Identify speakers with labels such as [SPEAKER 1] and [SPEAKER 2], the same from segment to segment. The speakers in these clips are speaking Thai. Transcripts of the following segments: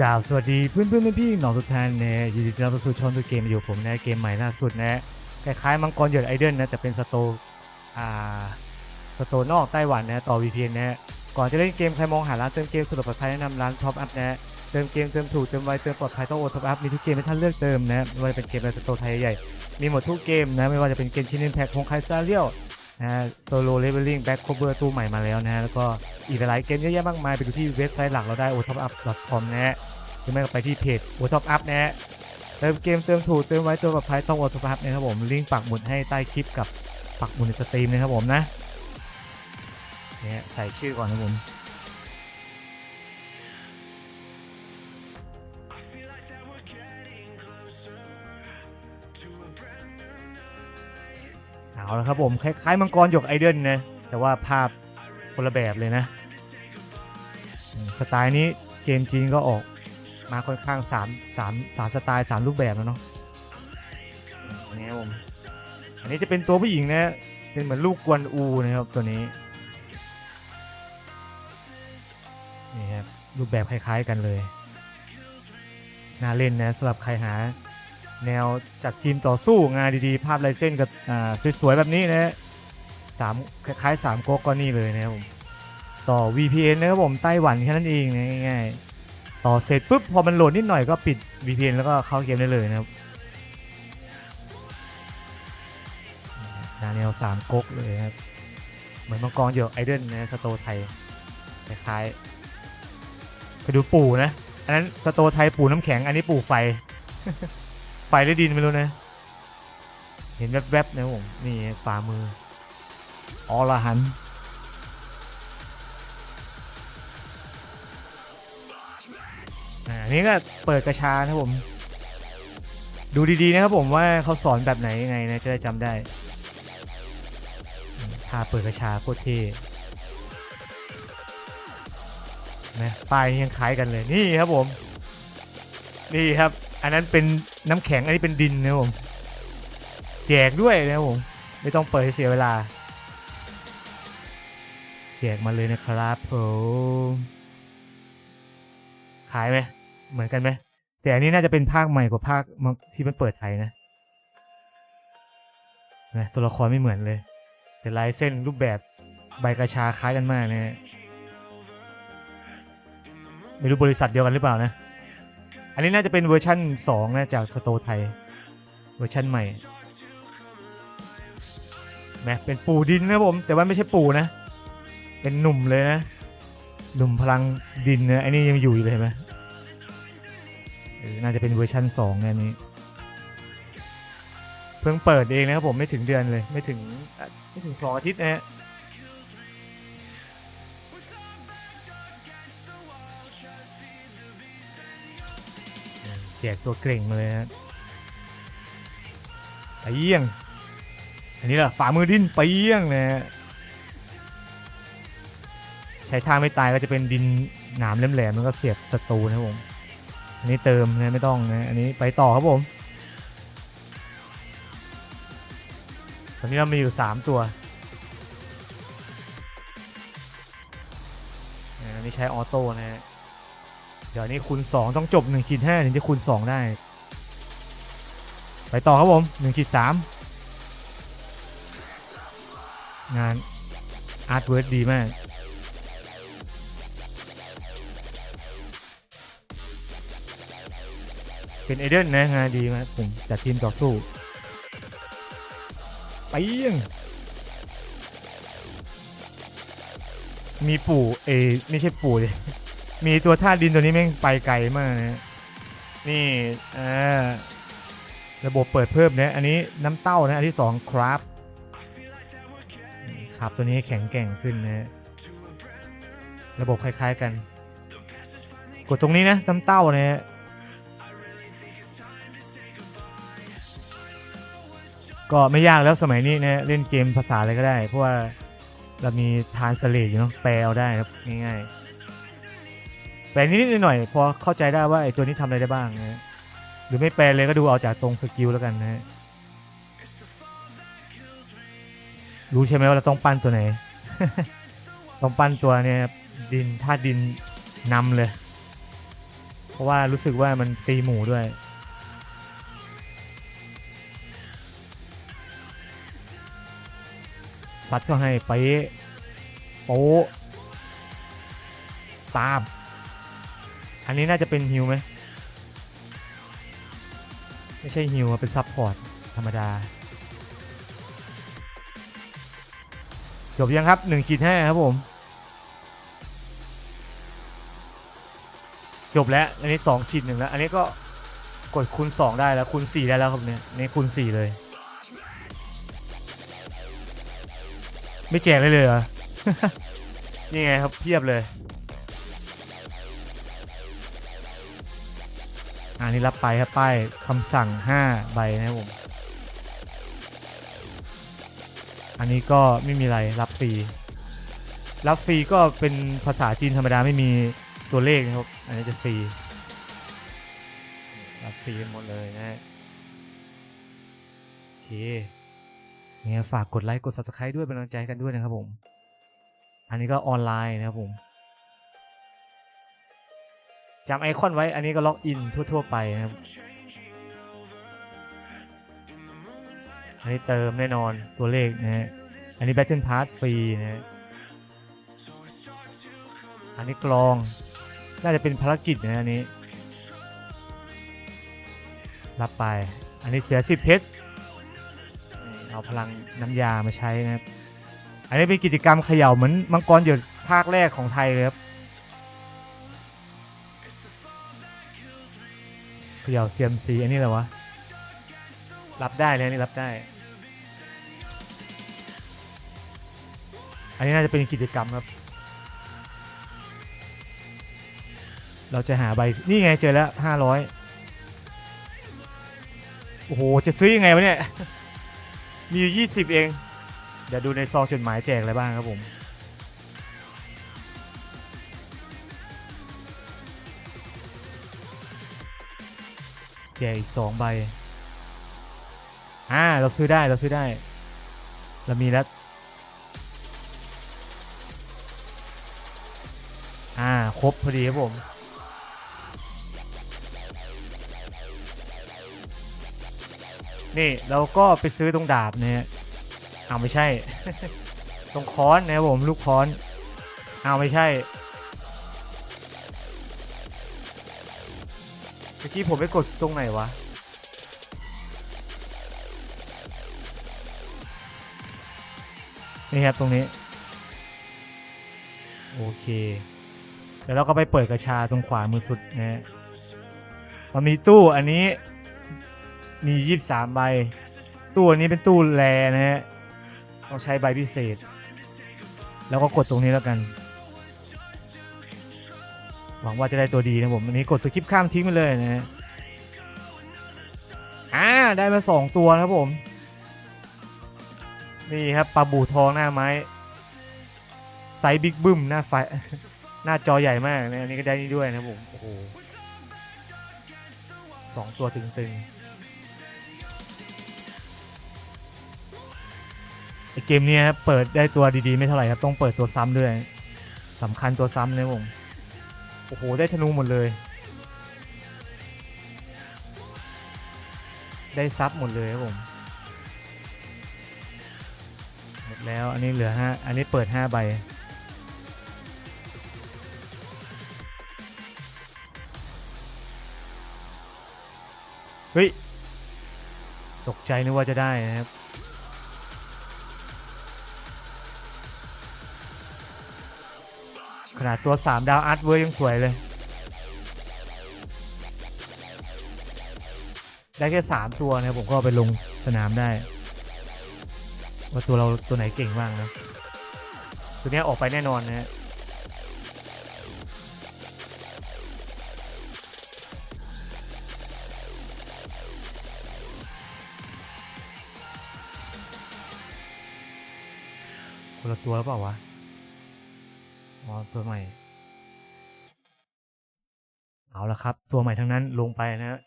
[SPEAKER 1] กล่าวสวัสดีเพื่อนเพื่อนพี่ๆน้องทุกท่านนะยินดีต้อนรับเข้าสู่ช่องตัวเกมอยู่ผมนะเกมใหม่ล่าสุดนะคล้ายๆมังกรหยดไอเดนนะแต่เป็นสโตร์อ่าสโตร์นอกไต้หวันนะต่อ VPN นะก่อนจะเล่นเกมใครมองหาร้านเติมเกมสะดวกปลอดภัยแนะนำร้านท็อปอัพนะเติมเกมเติมถูกเติมไวเติมปลอดภัยต้องโอท็อปอัพมีทุกเกมให้ท่านเลือกเติมนะไม่ว่าจะเป็นเกมในสโตไทยใหญ่มีหมดทุกเกมนะไม่ว่าจะเป็นเกมชินเนนแพ็คของไคสตาเรียลนะโซโลเลเวลลิ่งแบ็คโคเวอร์ตู้ใหม่มาแล้วนะแล้วก็อีกหลายเกมเยอะแยะมากมายไปดูที่เว็บไซต์หลักเราได้ o t o p u p c o m นะ รือไม่ก็ไปที่เพจ o t o p Up นะฮะเติมเกมเติมถูกเติมไว้ตัวปลอดภัยต้อง o t o p Up นะครับผมลิงก์ปักหมุดให้ใต้คลิปกับปักหมุดในสตรีมนะครับผมนะเนี่ยใส่ชื่อก่อนนะผมเอาละครับผมคล้ายๆมังกรหยกไอเดนนะแต่ว่าภาพคนละแบบเลยนะ สไตล์นี้เกมจีนก็ออก มาค่อนข้าง3 3 3สไตล์3รูปแบบแล้วเนาะอันนี้ครับผมอันนี้จะเป็นตัวผู้หญิงนะเป็นเหมือนลูกกวนอูนะครับตัวนี้นี่ครับรูปแบบคล้ายๆกันเลยน่าเล่นนะสำหรับใครหา แนวจัดทีมต่อสู้งานดีๆ ภาพลายเส้นกับอ่าสวยๆแบบนี้นะฮะสามคล้ายๆสามก๊กก็นี่เลยนะครับผมต่อ VPN นะครับผมไต้หวันแค่นั้นเองนะง่ายๆ ต่อเสร็จปุ๊บพอมันโหลดนิดหน่อยก็ปิด VPN แล้วก็เข้าเกมได้เลยนะครับแนวสามก๊กเลยครับ เหมือนมังกรเยอะไอเดนนะสโตไทยคล้ายๆไปดูปู่นะ อันนั้นสโตไทยปู่น้ำแข็ง อันนี้ปู่ไฟ ไฟหรือดินไม่รู้นะ เห็นแวบๆนะผม นี่ฝ่ามือออรหันต์ นนี้ก็เปิดกระชานะครับผม ดูดีๆนะครับผมว่าเขาสอนแบบไหนยังไงนะจะได้จำได้ท่าเปิดกระชาโคตรเท่นะป้ายยังคล้ายกันเลยนี่ครับผม นี่ครับ อันนั้นเป็นน้ำแข็งอันนี้เป็นดินนะผมแจกด้วยนะครับผม ไม่ต้องเปิดให้เสียเวลา แจกมาเลยนะครับผมขายไหม เหมือนกันไหมแต่อันนี้น่าจะเป็นภาคใหม่กว่าภาคที่มันเปิดไทยนะนะตัวละครไม่เหมือนเลย แต่ลายเส้นรูปแบบใบกระชาคล้ายกันมากนะฮะไม่รู้บริษัทเดียวกันหรือเปล่านะ อันนี้น่าจะเป็นเวอร์ชั่น 2 นะ จากสโตไทย เวอร์ชั่นใหม่แมเป็นปู่ดินนะผม แต่ว่าไม่ใช่ปู่นะ เป็นหนุ่มเลยนะ หนุ่มพลังดินนะอันนี้ยังอยู่เลยไหม น่าจะเป็นเวอร์ชัน2นะอันนี้ เพิ่งเปิดเองนะครับผมไม่ถึงเดือนเลย ไม่ถึงไม่ถึงสองอาทิตย์นะฮะแจกตัวเกร่งมาเลยฮะไปเยี่ยง อันนี้แหละฝ่ามือดิ้นไปเยี่ยงนะฮะใช้ท่าไม่ตายก็จะเป็นดินหนามแหลมๆแล้วก็เสียบศัตรูนะครับผม อันนี้เติมนะไม่ต้องนะอันนี้ไปต่อครับผมตอนนี้เรามีอยู่ 3 ตัวอันนี้ใช้ออโต้นะฮะเดี๋ยวนี้คูณ2 ต้องจบ1ขีด5ถึงจะคูณ 2 ได้ ไปต่อครับผม1ขีด3งานอาร์ตเวิร์ดดีมาก เป็นไอเดนนะงานดีมากผมจัดทีมต่อสู้ไปยี่ยงมีปู่เอไม่ใช่ปู่เลยมีตัวธาตุดินตัวนี้แม่งไปไกลมากนะนี่อ่าระบบเปิดเพิ่มนะอันนี้น้ำเต้านะอันที่สองครับครับตัวนี้แข็งแกร่งขึ้นนะระบบคล้ายๆกัน กดตรงนี้นะน้ำเต้านะฮะ ก็ไม่ยากแล้วสมัยนี้นะเล่นเกมภาษาอะไรก็ได้ เพราะว่าเรามีทานสเลตอยู่เนาะแปลเอาได้ครับง่ายๆแปลนิดๆหน่อยๆพอเข้าใจได้ว่าไอ้ตัวนี้ทำอะไรได้บ้างนะหรือไม่แปลเลยก็ดูเอาจากตรงสกิลแล้วกันนะรู้ใช่ไหมว่าเราต้องปั้นตัวไหน ต้องปั้นตัวเนี่ยดินธาตุดินนำเลย เพราะว่ารู้สึกว่ามันตีหมูด้วย ปัดก็ให้ไปะโป๊ตาม อันนี้น่าจะเป็นฮิวไหมไม่ใช่ฮิวเป็นซับพอร์ตธรรมดา จบยังครับ1ขีดห้าครับผม จบแล้ว อันนี้2ขีดหนึ่งแล้ว อันนี้ก็กดคูณ2ได้แล้วคูณ4ได้แล้วครับเนี่ยอันนี่คูณ4เลย ไม่แจกเลยเลยเหรอ นี่ไงครับเพียบเลย อันนี้รับไปครับป้ายคำสั่ง 5 ใบนะครับผม อันนี้ก็ไม่มีอะไรรับฟรี รับฟรีก็เป็นภาษาจีนธรรมดาไม่มีตัวเลขนะครับ อันนี้จะฟรี รับฟรีหมดเลยนะฮะโอเค ยังไงฝากกดไลค์กด subscribe ด้วยเป็นกำลังใจกันด้วยนะครับผม อันนี้ก็ออนไลน์นะครับผมจำไอคอนไว้ อันนี้ก็ล็อกอินทั่ว ๆ ไปนะครับ อันนี้เติมแน่นอนตัวเลขนะฮะ อันนี้ Battle Pass ฟรีนะฮะ อันนี้กลอง น่าจะเป็นภารกิจนะอันนี้ รับไป อันนี้เสีย10เพชร เอาพลังน้ำยามาใช้นะครับ อันนี้เป็นกิจกรรมเขย่าเหมือนมังกรหยดภาคแรกของไทยเลยครับเขย่าเซียมซีอันนี้เหรอวะ รับได้เลยอันนี่รับได้ อันนี้น่าจะเป็นกิจกรรมครับ เราจะหาใบ นี่ไงเจอแล้วห้าร้อยโอ้โห จะซื้อยังไงวะเนี่ย มีอยู่ยี่สิบเอง เดี๋ยวดูในซองจดหมายแจกอะไรบ้างครับผม แจกอีกสองใบ อ่า เราซื้อได้เราซื้อได้ เรามีแล้ว อ่า ครบพอดีครับผม นี่เราก็ไปซื้อตรงดาบเนี่ยอ้าวไม่ใช่ ตรงค้อนนะครับผมลูกค้อนอ้าวไม่ใช่เมื่อกี้ผมไปกดตรงไหนวะนี่ครับตรงนี้ โอเคเดี๋ยวเราก็ไปเปิดกระชาตรงขวามือสุดนะฮะมันมีตู้อันนี้ มี23ใบ ตู้อันนี้เป็นตู้แรนะฮะ ต้องใช้ใบพิเศษ แล้วก็กดตรงนี้แล้วกัน หวังว่าจะได้ตัวดีนะผม อันนี้กดสกิปข้ามทิ้งไปเลยนะฮะ อ่า ได้มา2ตัวครับผม นี่ครับปลาบูทองหน้าไม้ ไซส์บิ๊กบึ้มหน้าไฟหน้าจอใหญ่มากนะอันนี้ก็ได้นี่ด้วยนะผม โอ้โหสองตัวตึงๆ เกมนี้เปิดได้ตัวดีๆ ไม่เท่าไหร่ครับ ต้องเปิดตัวซ้ำด้วยสำคัญตัวซ้ำนะครับผมโอ้โห ได้ธนูหมดเลย ได้ซับหมดเลยครับผมหมดแล้วอันนี้เหลือห้าอันนี้เปิดห้าใบเฮ้ย ตกใจนึกว่าจะได้นะครับ ขนาดตัว 3 ดาวอาร์ตเวอร์ยังสวยเลย ได้แค่ 3 ตัวนะผมก็ไปลงสนามได้ ว่าตัวเราตัวไหนเก่งบ้างนะ ตัวเนี้ยออกไปแน่นอนนะฮะคนละตัวหรือเปล่าวะ อ๋อตัวใหม่ เอาละครับ ตัวใหม่ทั้งนั้นลงไปนะฮะ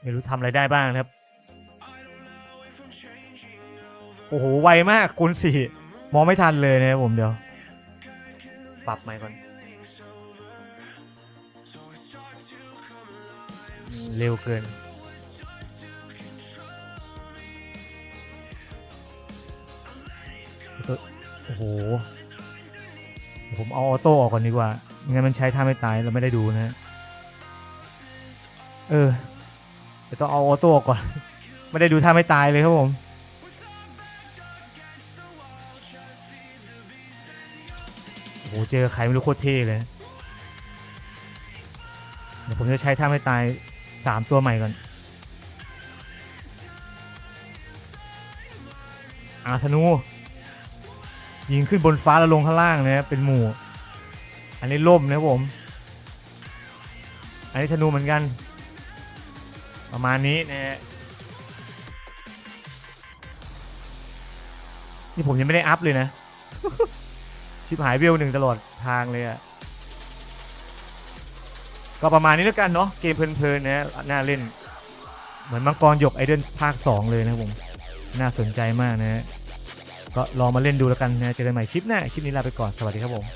[SPEAKER 1] ไม่รู้ทำอะไรได้บ้างครับ โอ้โห ไวมากคุณสี่มองไม่ทันเลยนะผมเดี๋ยว ปรับใหม่ก่อน เร็วเกิน โอ้โห ผมเอาออโต้ออกก่อนดีกว่าไม่งั้นมันใช้ท่าไม่ตายเราไม่ได้ดูนะเออเดี๋ยวต้องเอาออโต้ออกก่อน ไม่ได้ดูท่าไม่ตายเลยครับผมโอ้โหเจอใครไม่รู้โคตรเท่เลยเดี๋ยวผมจะใช้ท่าไม่ตายสามตัวใหม่ก่อนอาธนู ยิงขึ้นบนฟ้าแล้วลงข้างล่างนะเป็นหมู่ อันนี้ล่มนะครับผม อันนี้ธนูเหมือนกัน ประมาณนี้นะฮะนี่ผมยังไม่ได้อัพเลยนะ ชิบหายเวลหนึ่งตลอดทางเลยอะก็ประมาณนี้แล้วกันเนาะเกมเพลินๆนะน่าเล่น เหมือนมังกรหยกไอเดนภาค 2 เลยนะผม น่าสนใจมากนะฮะ ก็ลองมาเล่นดูแล้วกันนะเจอกันใหม่คลิปหน้าคลิปนี้ลาไปก่อนสวัสดีครับผม